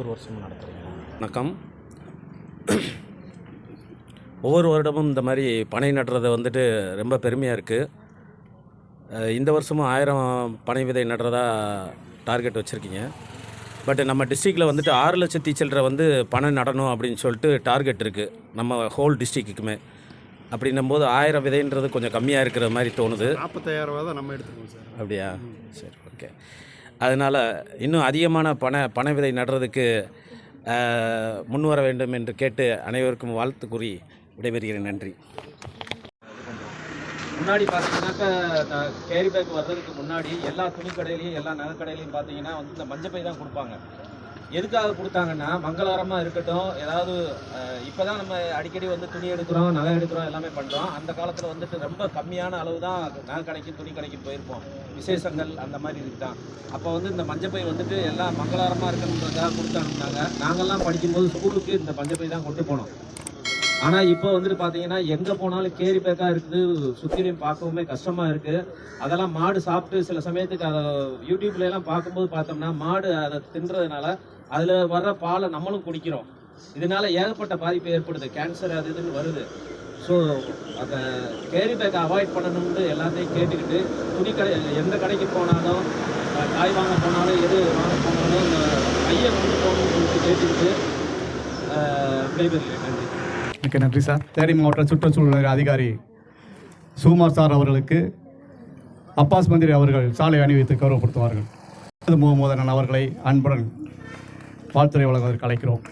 ஒவ்வொரு வருஷமும் நடத்துகிறீங்களா வணக்கம். ஒவ்வொரு வருடமும் இந்த மாதிரி பனை நடுறது வந்துட்டு ரொம்ப பெருமையாக இருக்குது இந்த வருஷமும் ஆயிரம் பனை விதை நடுறதா டார்கெட் வச்சுருக்கீங்க. பட் நம்ம டிஸ்ட்ரிக்டில் வந்துட்டு ஆறு லட்சத்தி சில்லரை வந்து பனை நடணும் அப்படின்னு சொல்லிட்டு டார்கெட் இருக்குது நம்ம ஹோல் டிஸ்ட்ரிக்ட்டுக்குமே அப்படின்னும்போது ஆயிரம் விதைன்றது கொஞ்சம் கம்மியாக இருக்கிற மாதிரி தோணுது. நாற்பத்தாயிரம் ரூபா தான் நம்ம எடுத்துருக்கோம் சார். அப்படியா? சரி ஓகே. அதனால் இன்னும் அதிகமான பண பனை விதை நடுறதுக்கு முன்வர வேண்டும் என்று கேட்டு அனைவருக்கும் வாழ்த்து கூறி விடைபெறுகிறேன். நன்றி. முன்னாடி பார்த்தீங்கன்னாக்கா கேரி பேக் வர்றதுக்கு முன்னாடி எல்லா துணி கடையிலையும் எல்லா நகை கடையிலையும் பார்த்தீங்கன்னா வந்து இந்த மஞ்சப்பை தான் கொடுப்பாங்க. எதுக்காக கொடுத்தாங்கன்னா மங்களகரமாக இருக்கட்டும் ஏதாவது இப்போ தான் நம்ம அடிக்கடி வந்து துணி எடுக்கிறோம் நகை எடுக்கிறோம் எல்லாமே பண்ணுறோம் அந்த காலத்தில் வந்துட்டு ரொம்ப கம்மியான அளவு தான் நகை கடைக்கு துணி கடைக்கு போயிருப்போம். விசேஷங்கள் அந்த மாதிரி இருக்கு தான் அப்போ வந்து இந்த மஞ்சப்பை வந்துட்டு எல்லாம் மங்களகரமாக இருக்கணுன்றதாக கொடுத்து அனுப்புனாங்க. நாங்கள்லாம் படிக்கும்போது ஸ்கூலுக்கு இந்த மஞ்சப்பை தான் கொண்டு போனோம். ஆனால் இப்போ வந்துட்டு பார்த்தீங்கன்னா எங்கே போனாலும் கேரி பேக்காக இருக்குது சுற்றிலையும் பார்க்கவுமே கஷ்டமாக இருக்குது அதெல்லாம் மாடு சாப்பிட்டு சில சமயத்துக்கு அதை யூடியூப்லலாம் பார்க்கும்போது பார்த்தோம்னா மாடு அதை தின்றதுனால அதில் வர்ற பாலை நம்மளும் குடிக்கிறோம். இதனால ஏகப்பட்ட பாதிப்பு ஏற்படுது. கேன்சர் அது இதுன்னு வருது. ஸோ அந்த கேரி பேக்கை அவாய்ட் பண்ணணும்னு எல்லாத்தையும் கேட்டுக்கிட்டு துணி கடை எந்த கடைக்கு போனாலும் காய் வாங்க போனாலும் எது வாங்க போனாலும் இந்த கையை கொண்டு போகணும்னு சொல்லிட்டு கேட்டுக்கிட்டு நன்றி. மிக்க நன்றி சார். தேனி மாவட்ட சுற்றுச்சூழல் அதிகாரி சுகுமார் சார் அவர்களுக்கு அப்பாஸ் மந்திரி அவர்கள் சாலை அணிவித்து கௌரவப்படுத்துவார்கள். முகமோதனன் அவர்களை அன்புடன் வாழ்த்துறை வழங்குவதற்கு அழைக்கிறோம்.